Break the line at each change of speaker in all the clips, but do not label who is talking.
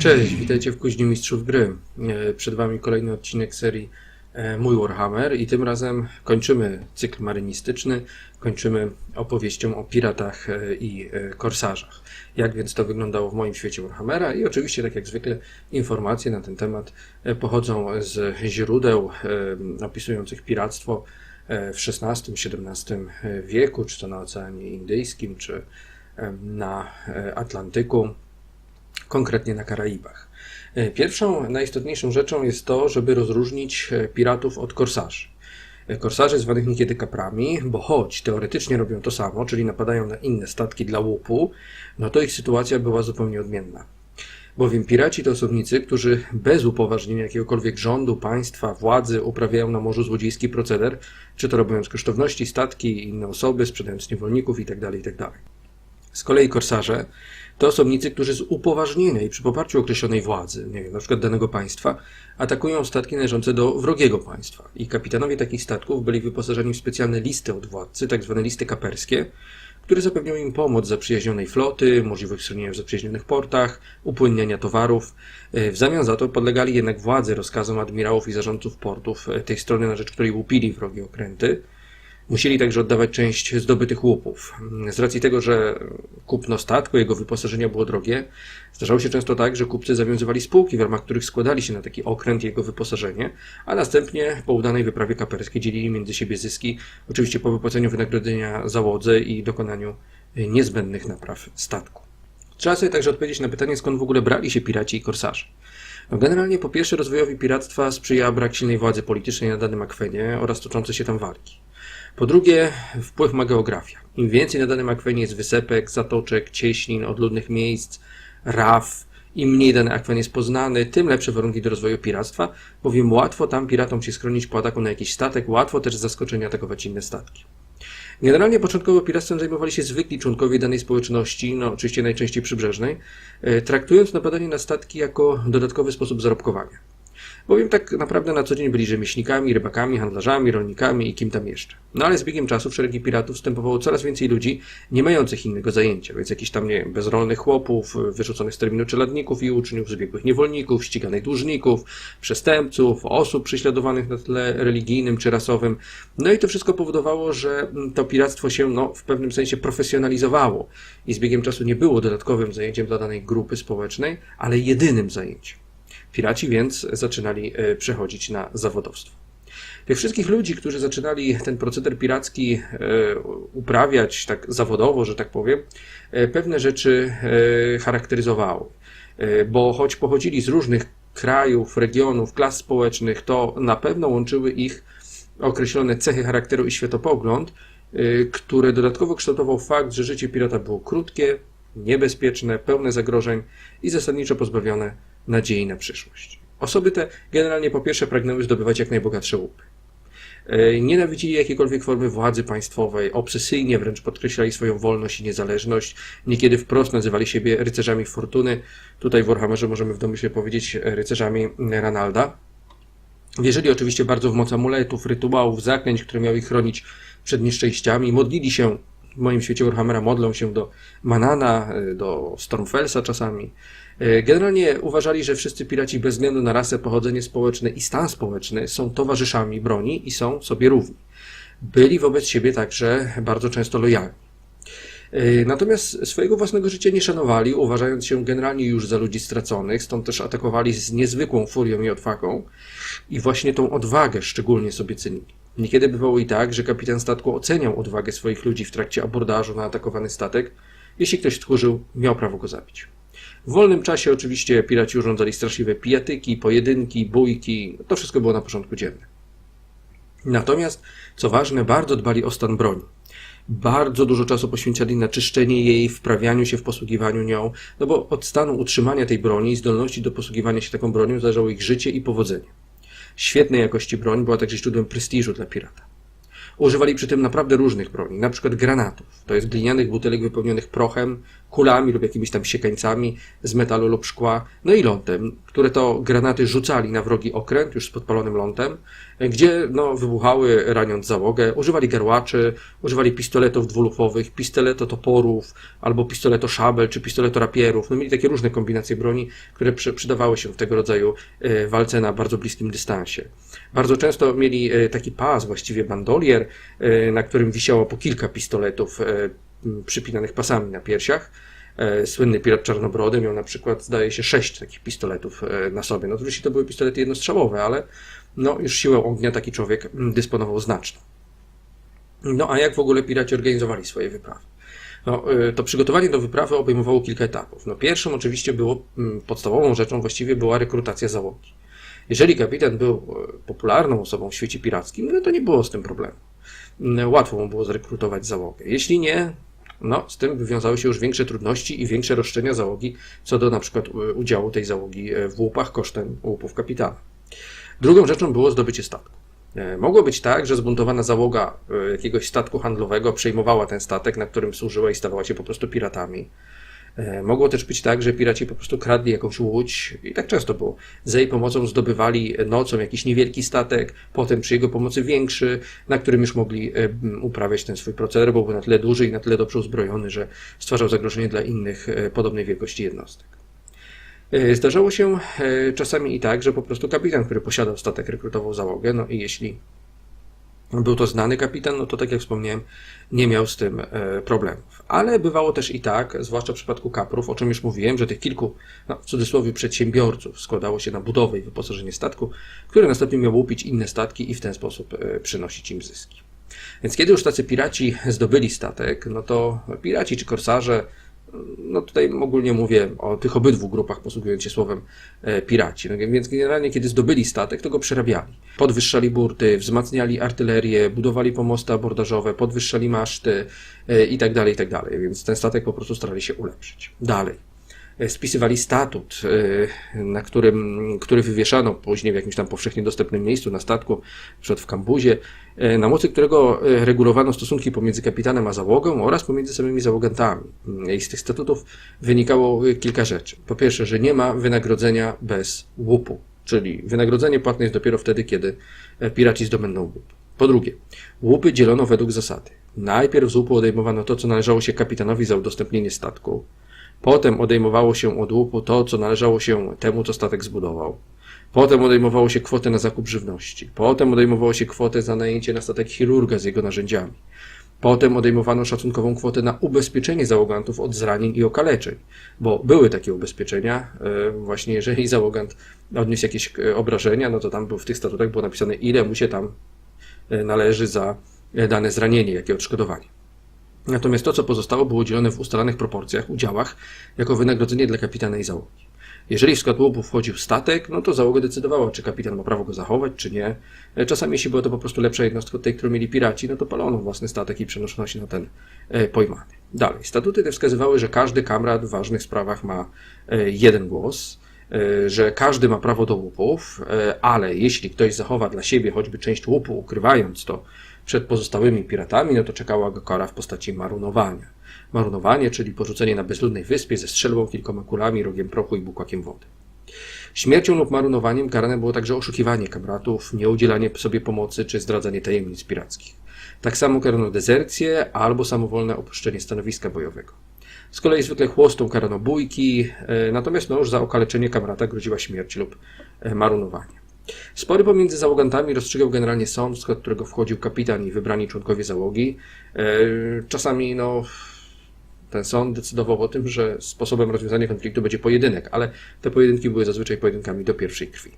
Cześć, witajcie w Kuźni Mistrzów Gry. E, Przed Wami kolejny odcinek serii e, Mój Warhammer i tym razem kończymy cykl marynistyczny, kończymy opowieścią o piratach e, i korsarzach. Jak więc to wyglądało w moim świecie Warhammera i oczywiście, tak jak zwykle, informacje na ten temat pochodzą z źródeł opisujących piractwo w XVI-XVII wieku, czy to na Oceanie Indyjskim, czy na Atlantyku konkretnie na Karaibach. E, Pierwszą, najistotniejszą rzeczą jest to, żeby rozróżnić e, piratów od korsarzy. E, Korsarze zwanych niekiedy kaprami, bo choć teoretycznie robią to samo, czyli napadają na inne statki dla łupu, no to ich sytuacja była zupełnie odmienna. Bowiem piraci to osobnicy, którzy bez upoważnienia jakiegokolwiek rządu, państwa, władzy uprawiają na morzu złodziejski proceder, czy to robiąc kosztowności, statki, inne osoby, sprzedając niewolników itd. itd. Z kolei korsarze to osobnicy, którzy z upoważnienia i przy poparciu określonej władzy, nie wiem, na przykład danego państwa, atakują statki należące do wrogiego państwa. I kapitanowie takich statków byli wyposażeni w specjalne listy od władcy, tak zwane listy kaperskie, które zapewnią im pomoc zaprzyjaźnionej floty, możliwość schronienia w zaprzyjaźnionych portach, upłynniania towarów. E, W zamian za to podlegali jednak władzy rozkazom admirałów i zarządców portów e, tej strony, na rzecz której łupili wrogie okręty. Musieli także oddawać część zdobytych łupów. Z racji tego, że kupno statku, jego wyposażenia było drogie, zdarzało się często tak, że kupcy zawiązywali spółki, w ramach których składali się na taki okręt jego wyposażenie, a następnie po udanej wyprawie kaperskiej dzielili między siebie zyski, oczywiście po wypłaceniu wynagrodzenia załodze i dokonaniu niezbędnych napraw statku. Trzeba sobie także odpowiedzieć na pytanie, skąd w ogóle brali się piraci i korsarze. No generalnie po pierwsze rozwojowi piractwa sprzyja brak silnej władzy politycznej na danym akwenie oraz toczące się tam walki. Po drugie, wpływ ma geografia. Im więcej na danym akwenie jest wysepek, zatoczek, cieśnin, odludnych miejsc, raf, im mniej dany akwen jest poznany, tym lepsze warunki do rozwoju piractwa, bowiem łatwo tam piratom się schronić po ataku na jakiś statek, łatwo też z zaskoczenia atakować inne statki. Generalnie początkowo piractwem zajmowali się zwykli członkowie danej społeczności, no oczywiście najczęściej przybrzeżnej, e, traktując napadanie na statki jako dodatkowy sposób zarobkowania. Bowiem tak naprawdę na co dzień byli rzemieślnikami, rybakami, handlarzami, rolnikami i kim tam jeszcze. No ale z biegiem czasu w szeregi piratów wstępowało coraz więcej ludzi nie mających innego zajęcia, więc jakichś tam, nie wiem, bezrolnych chłopów, wyrzuconych z terminu czeladników i uczniów, zbiegłych niewolników, ściganych dłużników, przestępców, osób prześladowanych na tle religijnym czy rasowym. No i to wszystko powodowało, że mm, to piractwo się no, w pewnym sensie profesjonalizowało i z biegiem czasu nie było dodatkowym zajęciem dla danej grupy społecznej, ale jedynym zajęciem. Piraci więc zaczynali e, przechodzić na zawodowstwo. Tych wszystkich ludzi, którzy zaczynali ten proceder piracki e, uprawiać tak zawodowo, że tak powiem, e, pewne rzeczy charakteryzowały. Bo choć pochodzili z różnych krajów, regionów, klas społecznych, to na pewno łączyły ich określone cechy charakteru i światopogląd, które dodatkowo kształtował fakt, że życie pirata było krótkie, niebezpieczne, pełne zagrożeń i zasadniczo pozbawione nadziei na przyszłość. Osoby te generalnie po pierwsze pragnęły zdobywać jak najbogatsze łupy. E, Nienawidzili jakiejkolwiek formy władzy państwowej, obsesyjnie wręcz podkreślali swoją wolność i niezależność, niekiedy wprost nazywali siebie rycerzami fortuny. Tutaj w Warhammerze możemy w domyśle powiedzieć e, rycerzami Ranalda. Wierzyli oczywiście bardzo w moc amuletów, rytuałów, zaklęć, które miały ich chronić przed nieszczęściami. Modlili się, w moim świecie Warhammera modlą się do Manana, e, do Stormfellsa czasami. E, Generalnie uważali, że wszyscy piraci bez względu na rasę, pochodzenie społeczne i stan społeczny są towarzyszami broni i są sobie równi. Byli wobec siebie także bardzo często lojalni. E, Natomiast swojego własnego życia nie szanowali, uważając się generalnie już za ludzi straconych, stąd też atakowali z niezwykłą furią i odwagą i właśnie tą odwagę szczególnie sobie cenili. Niekiedy bywało i tak, że kapitan statku oceniał odwagę swoich ludzi w trakcie abordażu na atakowany statek. Jeśli ktoś tchórzył, miał prawo go zabić. W wolnym czasie oczywiście piraci urządzali straszliwe pijatyki, pojedynki, bójki. To wszystko było na porządku dziennym. Natomiast, co ważne, bardzo dbali o stan broni. Bardzo dużo czasu poświęcali na czyszczenie jej, wprawianiu się w posługiwaniu nią, no bo od stanu utrzymania tej broni i zdolności do posługiwania się taką bronią zależało ich życie i powodzenie. Świetnej jakości broń była także źródłem prestiżu dla pirata. Używali przy tym naprawdę różnych broni, na przykład granatów, to jest glinianych butelek wypełnionych prochem, kulami lub jakimiś tam siekańcami z metalu lub szkła, no i lądem, które to granaty rzucali na wrogi okręt już z podpalonym lądem, gdzie no, wybuchały raniąc załogę, używali garłaczy, używali pistoletów dwulufowych, pistoleto toporów, albo pistoleto szabel, czy pistoleto rapierów, no mieli takie różne kombinacje broni, które przy, przydawały się w tego rodzaju e, walce na bardzo bliskim dystansie. Bardzo często mieli e, taki pas, właściwie bandolier, e, na którym wisiało po kilka pistoletów przypinanych pasami na piersiach. E, Słynny pirat Czarnobrody miał na przykład, zdaje się, sześć takich pistoletów e, na sobie. No oczywiście to były pistolety jednostrzałowe, ale no już siłę ognia taki człowiek dysponował znaczną. No a jak w ogóle piraci organizowali swoje wyprawy? No, y, to przygotowanie do wyprawy obejmowało kilka etapów. No, pierwszą oczywiście było, podstawową rzeczą właściwie była rekrutacja załogi. Jeżeli kapitan był e, popularną osobą w świecie pirackim, no to nie było z tym problemu. Łatwo mu było zrekrutować załogę. Jeśli nie, no, z tym wiązały się już większe trudności i większe roszczenia załogi co do na przykład e, udziału tej załogi e, w łupach kosztem łupów kapitana. Drugą rzeczą było zdobycie statku. E, Mogło być tak, że zbuntowana załoga jakiegoś statku handlowego przejmowała ten statek, na którym służyła i stawała się po prostu piratami. E, Mogło też być tak, że piraci po prostu kradli jakąś łódź i tak często było. Za jej pomocą zdobywali nocą jakiś niewielki statek, potem przy jego pomocy większy, na którym już mogli e, uprawiać ten swój proceder, bo był na tyle duży i na tyle dobrze uzbrojony, że stwarzał zagrożenie dla innych e, podobnej wielkości jednostek. Zdarzało się czasami i tak, że po prostu kapitan, który posiadał statek, rekrutował załogę, no i jeśli był to znany kapitan, no to tak jak wspomniałem, nie miał z tym e, problemów. Ale bywało też i tak, zwłaszcza w przypadku kaprów, o czym już mówiłem, że tych kilku, no, w cudzysłowie, przedsiębiorców składało się na budowę i wyposażenie statku, które następnie miał łupić inne statki i w ten sposób e, przynosić im zyski. Więc kiedy już tacy piraci zdobyli statek, no to piraci czy korsarze, no tutaj ogólnie mówię o tych obydwu grupach, posługując się słowem e, piraci. No więc generalnie, kiedy zdobyli statek, to go przerabiali. Podwyższali burty, wzmacniali artylerię, budowali pomoste abordażowe, podwyższali maszty e, i tak dalej, i tak dalej. Więc ten statek po prostu starali się ulepszyć. Dalej. Spisywali statut, e, na którym, który wywieszano później w jakimś tam powszechnie dostępnym miejscu na statku, np. w kambuzie, e, na mocy którego e, regulowano stosunki pomiędzy kapitanem a załogą oraz pomiędzy samymi załogantami. I z tych statutów wynikało kilka rzeczy. Po pierwsze, że nie ma wynagrodzenia bez łupu, czyli wynagrodzenie płatne jest dopiero wtedy, kiedy e, piraci zdobędą łup. Po drugie, łupy dzielono według zasady. Najpierw z łupu odejmowano to, co należało się kapitanowi za udostępnienie statku, Potem odejmowało się od łupu to, co należało się temu, co statek zbudował. Potem odejmowało się kwotę na zakup żywności. Potem odejmowało się kwotę za najęcie na statek chirurga z jego narzędziami. Potem odejmowano szacunkową kwotę na ubezpieczenie załogantów od zranień i okaleczeń, bo były takie ubezpieczenia. e, Właśnie jeżeli załogant odniósł jakieś e, obrażenia, no to tam w tych statutach było napisane, ile mu się tam e, należy za dane zranienie, jakie odszkodowanie. Natomiast to, co pozostało, było dzielone w ustalonych proporcjach, udziałach, jako wynagrodzenie dla kapitana i załogi. Jeżeli w skład łupu wchodził statek, no to załoga decydowała, czy kapitan ma prawo go zachować, czy nie. E, Czasami, jeśli była to po prostu lepsza jednostka od tej, którą mieli piraci, no to palono własny statek i przenoszono się na ten e, pojmany. Dalej, statuty te wskazywały, że każdy kamrat w ważnych sprawach ma e, jeden głos, że każdy ma prawo do łupów, ale jeśli ktoś zachowa dla siebie choćby część łupu, ukrywając to przed pozostałymi piratami, no to czekała go kara w postaci marunowania. Marunowanie, czyli porzucenie na bezludnej wyspie ze strzelbą, kilkoma kulami, rogiem prochu i bukłakiem wody. Śmiercią lub marunowaniem karane było także oszukiwanie kamratów, nieudzielanie sobie pomocy czy zdradzanie tajemnic pirackich. Tak samo karano dezercję albo samowolne opuszczenie stanowiska bojowego. Z kolei zwykle chłostą karano bójki, e, natomiast no już za okaleczenie kamrata groziła śmierć lub e, marunowanie. Spory pomiędzy załogantami rozstrzygał generalnie sąd, w skład którego wchodził kapitan i wybrani członkowie załogi. E, Czasami no, ten sąd decydował o tym, że sposobem rozwiązania konfliktu będzie pojedynek, ale te pojedynki były zazwyczaj pojedynkami do pierwszej krwi.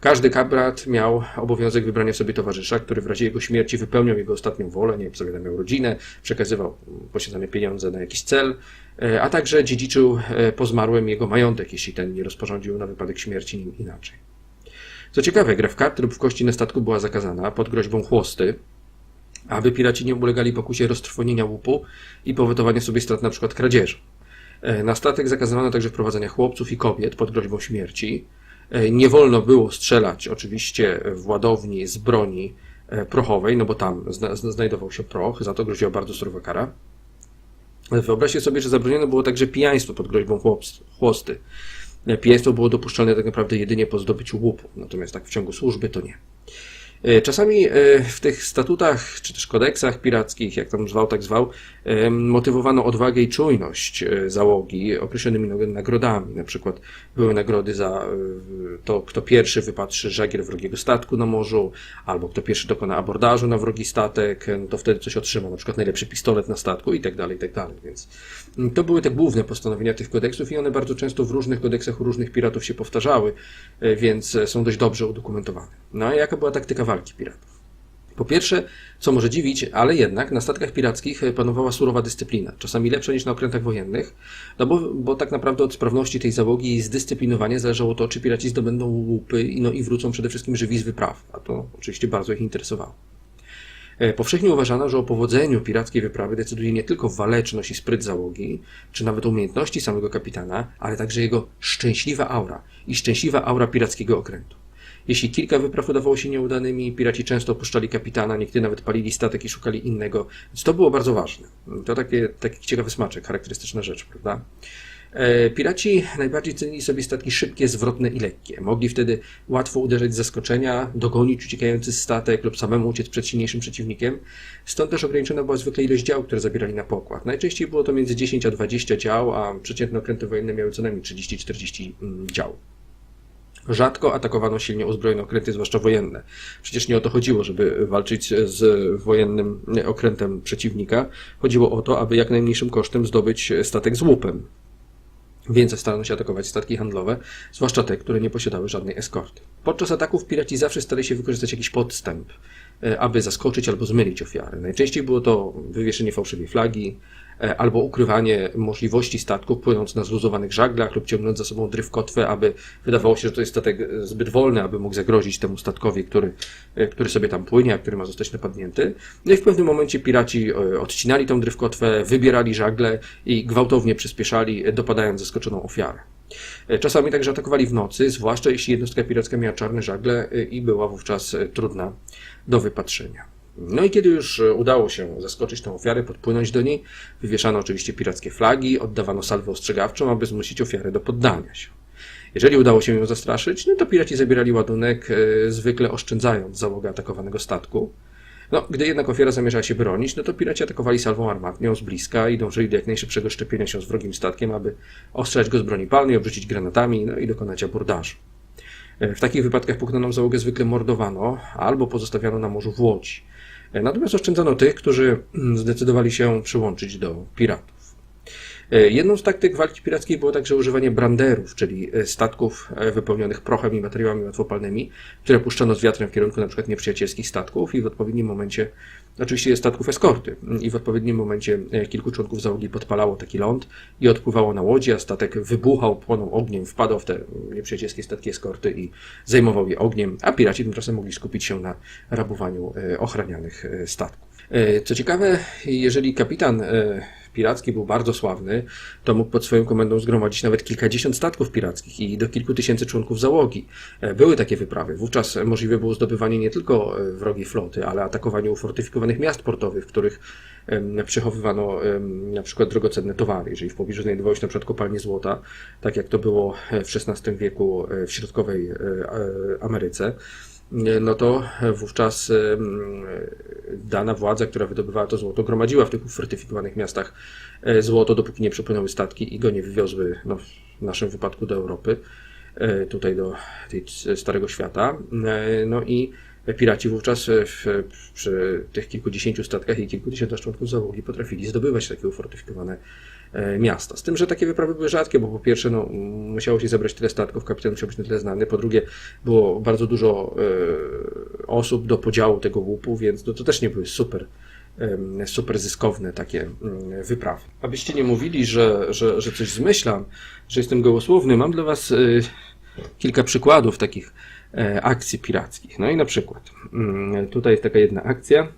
Każdy kabrat miał obowiązek wybrania sobie towarzysza, który w razie jego śmierci wypełniał jego ostatnią wolę, nie wiem, miał rodzinę, przekazywał posiadane pieniądze na jakiś cel, e, a także dziedziczył e, po zmarłym jego majątek, jeśli ten nie rozporządził na wypadek śmierci nim inaczej. Co ciekawe, gra w karty lub w kości na statku była zakazana pod groźbą chłosty, aby piraci nie ulegali pokusie roztrwonienia łupu i powetowania sobie strat przykład kradzieży. E, Na statek zakazywano także wprowadzania chłopców i kobiet pod groźbą śmierci. E, Nie wolno było strzelać oczywiście w ładowni z broni e, prochowej, no bo tam zna, zna- znajdował się proch, za to groziła bardzo surowa kara. Wyobraźcie sobie, że zabronione było także pijaństwo pod groźbą chłosty. Pijaństwo było dopuszczalne tak naprawdę jedynie po zdobyciu łupu, natomiast tak w ciągu służby to nie. E, Czasami e, w tych statutach, czy też kodeksach pirackich, jak tam zwał, tak zwał, motywowano odwagę i czujność e, załogi określonymi nagrodami. Na przykład były nagrody za e, to, kto pierwszy wypatrzy żagiel wrogiego statku na morzu, albo kto pierwszy dokona abordażu na wrogi statek, e, no to wtedy coś otrzyma, na przykład najlepszy pistolet na statku i tak dalej, i tak dalej. Więc mm, to były te główne postanowienia tych kodeksów i one bardzo często w różnych kodeksach u różnych piratów się powtarzały, więc są dość dobrze udokumentowane. No a jaka była taktyka walki piratów? Po pierwsze, co może dziwić, ale jednak na statkach pirackich e, panowała surowa dyscyplina, czasami lepsza niż na okrętach wojennych, no bo, bo tak naprawdę od sprawności tej załogi i zdyscyplinowania zależało to, czy piraci zdobędą łupy i, no, i wrócą przede wszystkim żywi z wypraw, a to oczywiście bardzo ich interesowało. E, Powszechnie uważano, że o powodzeniu pirackiej wyprawy decyduje nie tylko waleczność i spryt załogi, czy nawet umiejętności samego kapitana, ale także jego szczęśliwa aura i szczęśliwa aura pirackiego okrętu. Jeśli kilka wypraw udawało się nieudanymi, piraci często opuszczali kapitana, niektórzy nawet palili statek i szukali innego, więc to było bardzo ważne. To takie, taki ciekawy smaczek, charakterystyczna rzecz, prawda? E, Piraci najbardziej cenili sobie statki szybkie, zwrotne i lekkie. Mogli wtedy łatwo uderzać z zaskoczenia, dogonić uciekający statek lub samemu uciec przed silniejszym przeciwnikiem. Stąd też ograniczona była zwykle ilość dział, które zabierali na pokład. Najczęściej było to między 10 a 20 dział, a przeciętne okręty wojenne miały co najmniej 30-40 mm, dział. Rzadko atakowano silnie uzbrojone okręty, zwłaszcza wojenne. Przecież nie o to chodziło, żeby walczyć z wojennym okrętem przeciwnika. Chodziło o to, aby jak najmniejszym kosztem zdobyć statek z łupem. Więc starano się atakować statki handlowe, zwłaszcza te, które nie posiadały żadnej eskorty. Podczas ataków piraci zawsze starali się wykorzystać jakiś podstęp, e, aby zaskoczyć albo zmylić ofiary. Najczęściej było to wywieszenie fałszywej flagi, albo ukrywanie możliwości statków płynąc na zluzowanych żaglach lub ciągnąc za sobą drywkotwę, aby wydawało się, że to jest statek e, zbyt wolny, aby mógł zagrozić temu statkowi, który, e, który sobie tam płynie, a który ma zostać napadnięty. No i w pewnym momencie piraci e, odcinali tą drywkotwę, wybierali żagle i gwałtownie przyspieszali, e, dopadając zaskoczoną ofiarę. E, Czasami także atakowali w nocy, zwłaszcza jeśli jednostka piracka miała czarne żagle e, i była wówczas e, trudna do wypatrzenia. No i kiedy już e, udało się zaskoczyć tę ofiarę, podpłynąć do niej, wywieszano oczywiście pirackie flagi, oddawano salwę ostrzegawczą, aby zmusić ofiarę do poddania się. Jeżeli udało się ją zastraszyć, no to piraci zabierali ładunek, e, zwykle oszczędzając załogę atakowanego statku. No, gdy jednak ofiara zamierzała się bronić, no to piraci atakowali salwą armatnią z bliska i dążyli do jak najszybszego szczepienia się z wrogim statkiem, aby ostrzelać go z broni palnej, obrzucić granatami, no i dokonać abordażu. E, W takich wypadkach pugnaną załogę zwykle mordowano albo pozostawiano na morzu w łodzi. E, Natomiast oszczędzano tych, którzy mm, zdecydowali się przyłączyć do piratów. E, Jedną z taktyk walki pirackiej było także używanie branderów, czyli e, statków wypełnionych prochem i materiałami łatwopalnymi, które puszczono z wiatrem w kierunku np. nieprzyjacielskich statków i w odpowiednim momencie, oczywiście statków eskorty, i w odpowiednim momencie e, kilku członków załogi podpalało taki ląd i odpływało na łodzi, a statek wybuchał, płonął ogniem, wpadał w te nieprzyjacielskie statki eskorty i zajmował je ogniem, a piraci tymczasem mogli skupić się na rabowaniu e, ochranianych e, statków. Co ciekawe, jeżeli kapitan piracki był bardzo sławny, to mógł pod swoją komendą zgromadzić nawet kilkadziesiąt statków pirackich i do kilku tysięcy członków załogi. E, Były takie wyprawy. Wówczas możliwe było zdobywanie nie tylko e, wrogiej floty, ale atakowanie ufortyfikowanych miast portowych, w których przechowywano na przykład drogocenne towary. Jeżeli w pobliżu znajdowały się na przykład kopalnie złota, tak jak to było e, w XVI wieku w środkowej Ameryce, no to wówczas em, dana władza, która wydobywała to złoto, gromadziła w tych ufortyfikowanych miastach e, złoto, dopóki nie przepłynęły statki i go nie wywiozły, no, w naszym wypadku do Europy, e, tutaj do tej Starego Świata. E, No i piraci wówczas e, w, przy tych kilkudziesięciu statkach i kilkudziesięciu członków załogi potrafili zdobywać takie ufortyfikowane e, miasta. Z tym, że takie wyprawy były rzadkie, bo po pierwsze no, musiało się zebrać tyle statków, kapitan musiał być na tyle znany, po drugie było bardzo dużo e, osób do podziału tego łupu, więc no, to też nie były super super zyskowne takie wyprawy. Abyście nie mówili, że, że, że coś zmyślam, że jestem gołosłowny, mam dla Was y, kilka przykładów takich e, akcji pirackich. No i na przykład, mm, tutaj jest taka jedna akcja. E,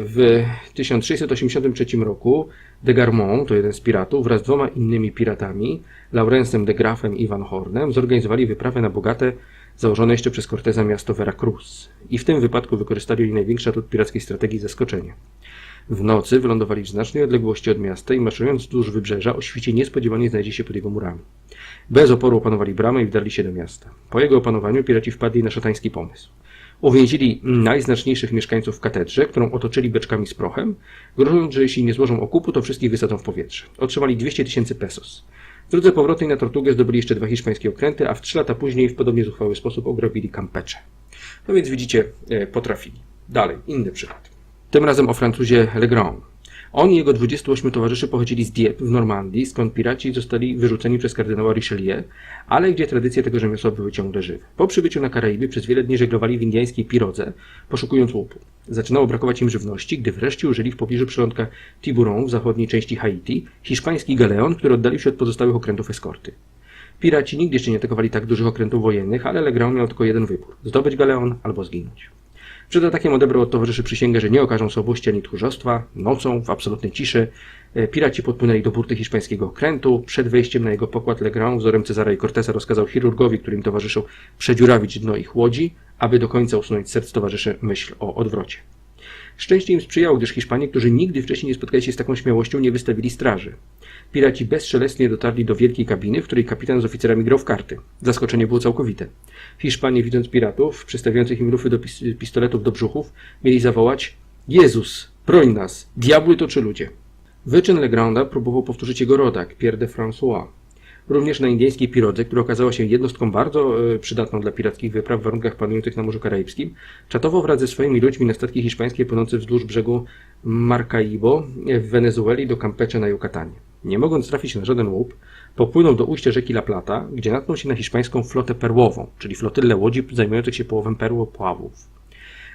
W 1683 roku de Garmont, to jeden z piratów, wraz z dwoma innymi piratami, Laurensem de Grafem i Van Hornem, zorganizowali wyprawę na bogate, założone jeszcze przez Corteza miasto Veracruz. I w tym wypadku wykorzystali największy atut pirackiej strategii zaskoczenie. W nocy wylądowali w znacznej odległości od miasta i maszerując wzdłuż wybrzeża o świcie niespodziewanie znajdzie się pod jego murami. Bez oporu opanowali bramę i wdarli się do miasta. Po jego opanowaniu piraci wpadli na szatański pomysł. Uwięzili najznaczniejszych mieszkańców w katedrze, którą otoczyli beczkami z prochem, grożąc, że jeśli nie złożą okupu, to wszystkich wysadzą w powietrze. Otrzymali 200 tysięcy pesos. W drodze powrotnej na Tortugę zdobyli jeszcze dwa hiszpańskie okręty, a w trzy lata później w podobnie zuchwały sposób ogrobili Campeche. No więc widzicie, e, potrafili. Dalej, inny przykład. Tym razem o Francuzie Legrand. On i jego 28 towarzyszy pochodzili z Dieppe w Normandii, skąd piraci zostali wyrzuceni przez kardynała Richelieu, ale gdzie tradycje tego rzemiosła były ciągle żywe. Po przybyciu na Karaiby przez wiele dni żeglowali w indyjskiej pirodze, poszukując łupu. Zaczynało brakować im żywności, gdy wreszcie użyli w pobliżu przylądka Tiburon w zachodniej części Haiti hiszpański galeon, który oddalił się od pozostałych okrętów eskorty. Piraci nigdy jeszcze nie atakowali tak dużych okrętów wojennych, ale Legrand miał tylko jeden wybór: zdobyć galeon albo zginąć. Przed atakiem odebrał od towarzyszy przysięgę, że nie okażą słabości ani tchórzostwa. Nocą, w absolutnej ciszy, e, piraci podpłynęli do burty hiszpańskiego okrętu. Przed wejściem na jego pokład Legrand wzorem Cezara i Corteza rozkazał chirurgowi, którym towarzyszył, przedziurawić dno ich łodzi, aby do końca usunąć serc towarzyszy myśl o odwrocie. Szczęście im sprzyjało, gdyż Hiszpanie, którzy nigdy wcześniej nie spotkali się z taką śmiałością, nie wystawili straży. Piraci bezszelestnie dotarli do wielkiej kabiny, w której kapitan z oficerami grał w karty. Zaskoczenie było całkowite. Hiszpanie, widząc piratów, przystawiających im lufy do pis- pistoletów do brzuchów, mieli zawołać Jezus, broń nas, diabły to czy ludzie. Wyczyn Legranda próbował powtórzyć jego rodak, Pierre de François. Również na indyjskiej pirodze, która okazała się jednostką bardzo e, przydatną dla pirackich wypraw w warunkach panujących na Morzu Karaibskim, czatował wraz ze swoimi ludźmi na statki hiszpańskie płynące wzdłuż brzegu Maracaibo w Wenezueli do Campeche na Yucatanie. Nie mogąc trafić na żaden łup, popłynął do ujścia rzeki La Plata, gdzie natknął się na hiszpańską flotę perłową, czyli flotylę łodzi zajmujących się połowem perłopławów.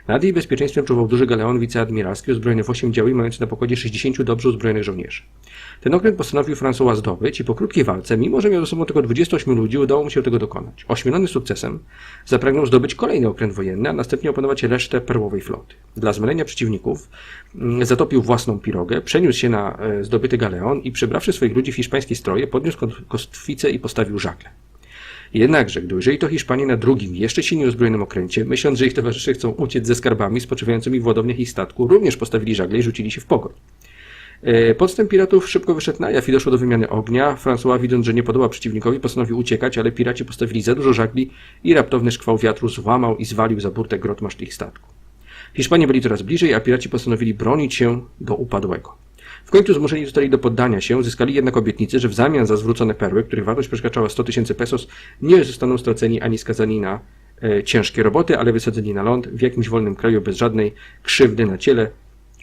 Nad jej bezpieczeństwem czuwał duży galeon wiceadmiralski uzbrojony w 8 dział i mający na pokładzie 60 dobrze uzbrojonych żołnierzy. Ten okręt postanowił François zdobyć i po krótkiej walce, mimo że miał ze sobą tylko 28 ludzi, udało mu się tego dokonać. Ośmielony sukcesem, zapragnął zdobyć kolejny okręt wojenny, a następnie opanować resztę perłowej floty. Dla zmylenia przeciwników mm, zatopił własną pirogę, przeniósł się na e, zdobyty galeon i przebrawszy swoich ludzi w hiszpańskie stroje, podniósł kostwicę i postawił żagle. Jednakże, gdy ujrzeli to Hiszpanie na drugim, jeszcze silniej uzbrojonym okręcie, myśląc, że ich towarzysze chcą uciec ze skarbami spoczywającymi w ładowniach ich statku, również postawili żagle i rzucili się w pogoń. E, Podstęp piratów szybko wyszedł na jaw i doszło do wymiany ognia. François, widząc, że nie podoba przeciwnikowi, postanowił uciekać, ale piraci postawili za dużo żagli i raptowny szkwał wiatru złamał i zwalił za burtę grot maszt ich statku. Hiszpanie byli coraz bliżej, a piraci postanowili bronić się do upadłego. W końcu zmuszeni zostali do poddania się, zyskali jednak obietnicę, że w zamian za zwrócone perły, których wartość przekraczała 100 tysięcy pesos, nie zostaną straceni ani skazani na e, ciężkie roboty, ale wysadzeni na ląd w jakimś wolnym kraju bez żadnej krzywdy na ciele.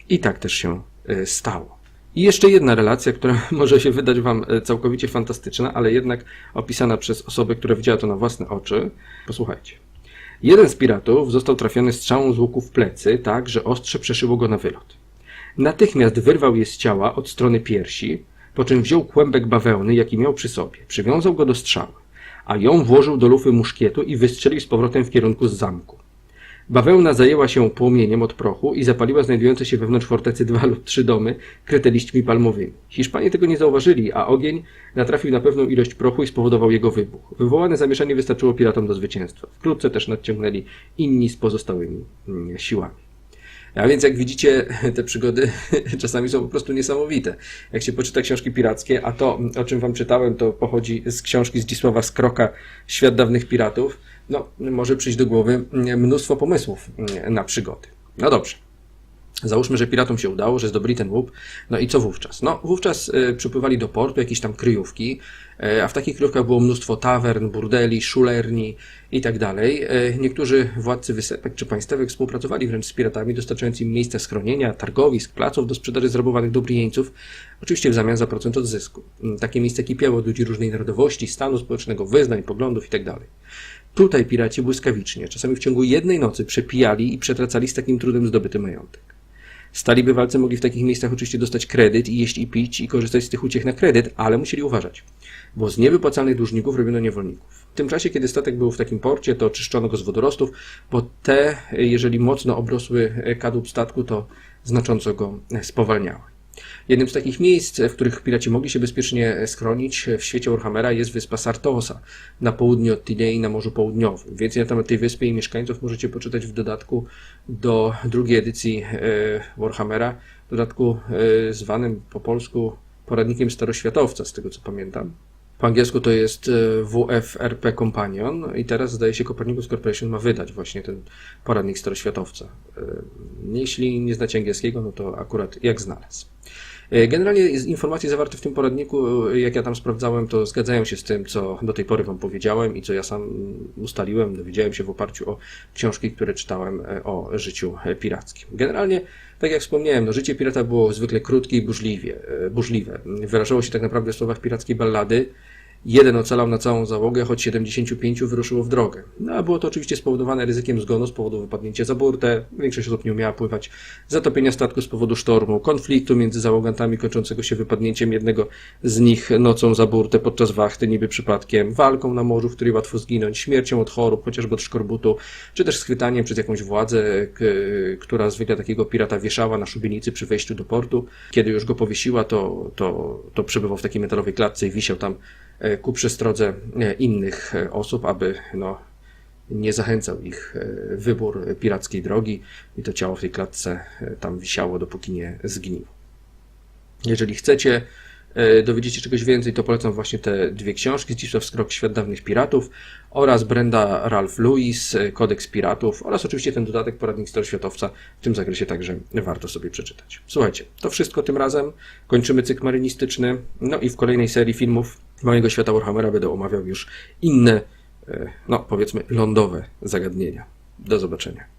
I tak też się e, stało. I jeszcze jedna relacja, która może się wydać Wam e, całkowicie fantastyczna, ale jednak opisana przez osobę, która widziała to na własne oczy. Posłuchajcie. Jeden z piratów został trafiony strzałą z łuku w plecy, tak, że ostrze przeszyło go na wylot. Natychmiast wyrwał je z ciała od strony piersi, po czym wziął kłębek bawełny, jaki miał przy sobie, przywiązał go do strzały, a ją włożył do lufy muszkietu i wystrzelił z powrotem w kierunku z zamku. Bawełna zajęła się płomieniem od prochu i zapaliła znajdujące się wewnątrz fortecy dwa lub trzy domy, kryte liśćmi palmowymi. Hiszpanie tego nie zauważyli, a ogień natrafił na pewną ilość prochu i spowodował jego wybuch. Wywołane zamieszanie wystarczyło piratom do zwycięstwa. Wkrótce też nadciągnęli inni z pozostałymi siłami. A więc jak widzicie, te przygody czasami są po prostu niesamowite. Jak się poczyta książki pirackie, a to, o czym wam czytałem, to pochodzi z książki Zdzisława Skroka Świat dawnych piratów, no, może przyjść do głowy mnóstwo pomysłów na przygody. No dobrze. Załóżmy, że piratom się udało, że zdobyli ten łup. No i co wówczas? No, wówczas y, przypływali do portu jakieś tam kryjówki, y, a w takich kryjówkach było mnóstwo tawern, burdeli, szulerni i tak dalej. Y, niektórzy władcy wysepek czy państwek współpracowali wręcz z piratami, dostarczając im miejsca schronienia, targowisk, placów do sprzedaży zrabowanych i jeńców, oczywiście w zamian za procent od zysku. Y, Takie miejsca kipiało od ludzi różnej narodowości, stanu społecznego, wyznań, poglądów i tak dalej. Tutaj piraci błyskawicznie, czasami w ciągu jednej nocy przepijali i przetracali z takim trudem zdobyty majątek. Stali bywalcy mogli w takich miejscach oczywiście dostać kredyt i jeść i pić i korzystać z tych uciech na kredyt, ale musieli uważać, bo z niewypłacalnych dłużników robiono niewolników. W tym czasie, kiedy statek był w takim porcie, to czyszczono go z wodorostów, bo te, jeżeli mocno obrosły kadłub statku, to znacząco go spowalniały. Jednym z takich miejsc, w których piraci mogli się bezpiecznie schronić w świecie Warhammera jest wyspa Sartosa na południe od Tidei na Morzu Południowym. Więcej na temat tej wyspy i mieszkańców możecie poczytać w dodatku do drugiej edycji e, Warhammera, dodatku e, zwanym po polsku poradnikiem staroświatowca, z tego co pamiętam. Po angielsku to jest e, WFRP Companion i teraz zdaje się Copernicus Corporation ma wydać właśnie ten poradnik staroświatowca. E, Jeśli nie znacie angielskiego, no to akurat jak znalazł. E, Generalnie informacje zawarte w tym poradniku, e, jak ja tam sprawdzałem, to zgadzają się z tym, co do tej pory Wam powiedziałem i co ja sam ustaliłem, dowiedziałem się w oparciu o książki, które czytałem e, o życiu pirackim. Generalnie, tak jak wspomniałem, no, życie pirata było zwykle krótkie i burzliwie, burzliwe. Wyrażało się tak naprawdę w słowach pirackiej ballady. Jeden ocalał na całą załogę, choć 75 wyruszyło w drogę. No, a było to oczywiście spowodowane ryzykiem zgonu z powodu wypadnięcia za burtę. Większość osób nie umiała pływać. Zatopienia statku z powodu sztormu, konfliktu między załogantami kończącego się wypadnięciem jednego z nich nocą za burtę podczas wachty, niby przypadkiem, walką na morzu, w której łatwo zginąć, śmiercią od chorób, chociażby od szkorbutu, czy też schwytaniem przez jakąś władzę, która zwykle takiego pirata wieszała na szubienicy przy wejściu do portu. Kiedy już go powiesiła, to, to, to przebywał w takiej metalowej klatce i wisiał tam ku przestrodze e, innych e, osób, aby no, nie zachęcał ich e, wybór pirackiej drogi i to ciało w tej klatce e, tam wisiało, dopóki nie zgniło. Jeżeli chcecie e, dowiedzieć się czegoś więcej, to polecam właśnie te dwie książki, Zdzisław Skrok, Świat Dawnych Piratów oraz Brenda Ralph Lewis, e, Kodeks Piratów oraz oczywiście ten dodatek Poradnik Staroświatowca. W tym zakresie także warto sobie przeczytać. Słuchajcie, to wszystko tym razem. Kończymy cykl marynistyczny. No i w kolejnej serii filmów mojego świata Warhammera będę omawiał już inne, e, no powiedzmy, lądowe zagadnienia. Do zobaczenia.